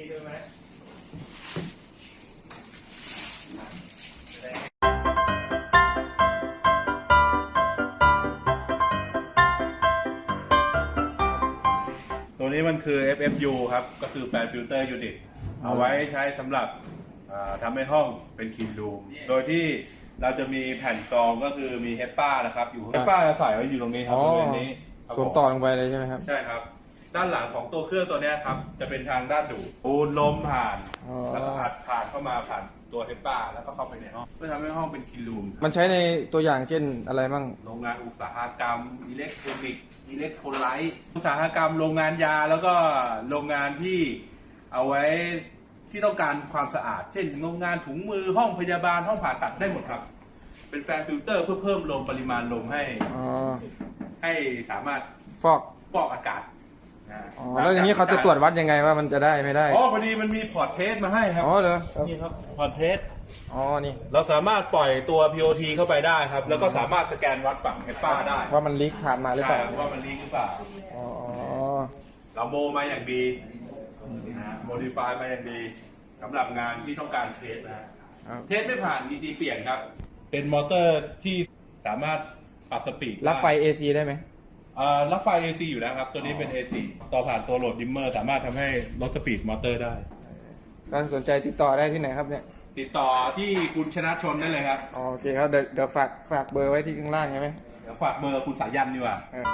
ีดูไหมตัวนี้มันคือ FFU ครับ ก็คือแฟนฟิลเตอร์ยูนิตเอาไว้ใช้สำหรับอ่าทำให้ห้องเป็นคินรูม โดยที่เราจะมีแผ่นกรองก็คือมีเฮปป้านะครับ อยู่เฮปป้าจะใส่ไว้อยู่ตรงนี้ครับบริเวณนี้ครับสวมต่อลงไปเลยใช่ไหมครับ ใช่ครับ ด้านหลังของตัวเครื่องตัวเนี้ยครับ จะเป็นทางด้านดูดปูนลมผ่าน อ๋อ แล้วก็อัดผ่านเข้ามาผ่านตัวเฮปป้า แล้วก็เข้าไปในห้องเพื่อทำให้ห้องเป็นคินรูม มันใช้ในตัวอย่างเช่นอะไรบ้าง โรงงานอุตสาหกรรม อิเล็กทรอนิกส์อิเล็กโทรไลท์อุตสาหกรรม โรงงานยาแล้วก็โรงงานที่เอาไว้ที่ต้องการความสะอาด เช่น โรงงานถุงมือห้องพยาบาลห้องผ่าตัดได้หมดครับ เป็นแฟนฟิลเตอร์เพื่อเพิ่มลมปริมาณลมให้ อ๋อ ให้สามารถฟอก ฟอกอากาศนะ อ๋อแล้วอย่างนี้เขาจะตรวจวัดยังไงว่ามันจะได้ไม่ได้อ๋อพอดีมันมีพอร์ตเทสมาให้ครับอ๋อเหรอครับนี่ครับพอร์ตเทสอ๋อนี่เราสามารถปล่อยตัว POT เข้าไปได้ครับ แล้วก็สามารถสแกนวัดฝั่งเฮปป้าได้ ว่ามันลีกผ่านมาหรือเปใช่ล่าว่ามันลีกหรือเปล่าอ๋อเราโมมาอย่างดีโมดิฟายมาอย่างดีสำหรับงานที่ต้องการเทสนะฮะครับเทสไม่ผ่าน ET เปลี่ยนครับ เป็นมอเตอร์ที่สามารถปรับสปีดรับไฟ AC ได้ไหมเอ่อรับไฟ AC อยู่แล้วครับ ตัวนี้เป็น AC ต่อผ่านตัวโหลดดิมเมอร์ สามารถทำให้ลดสปีดมอเตอร์ได้ถ้าสนใจติดต่อได้ที่ไหนครับเนี่ยติดต่อที่คุณชนะชนได้เลยครับ อ๋อโอเคครับเดี๋ยวเดี๋ยวฝากฝากเบอร์ไว้ที่ข้างล่างใช่ไหม เดี๋ยวฝากเบอร์คุณสายันดีกว่า เออ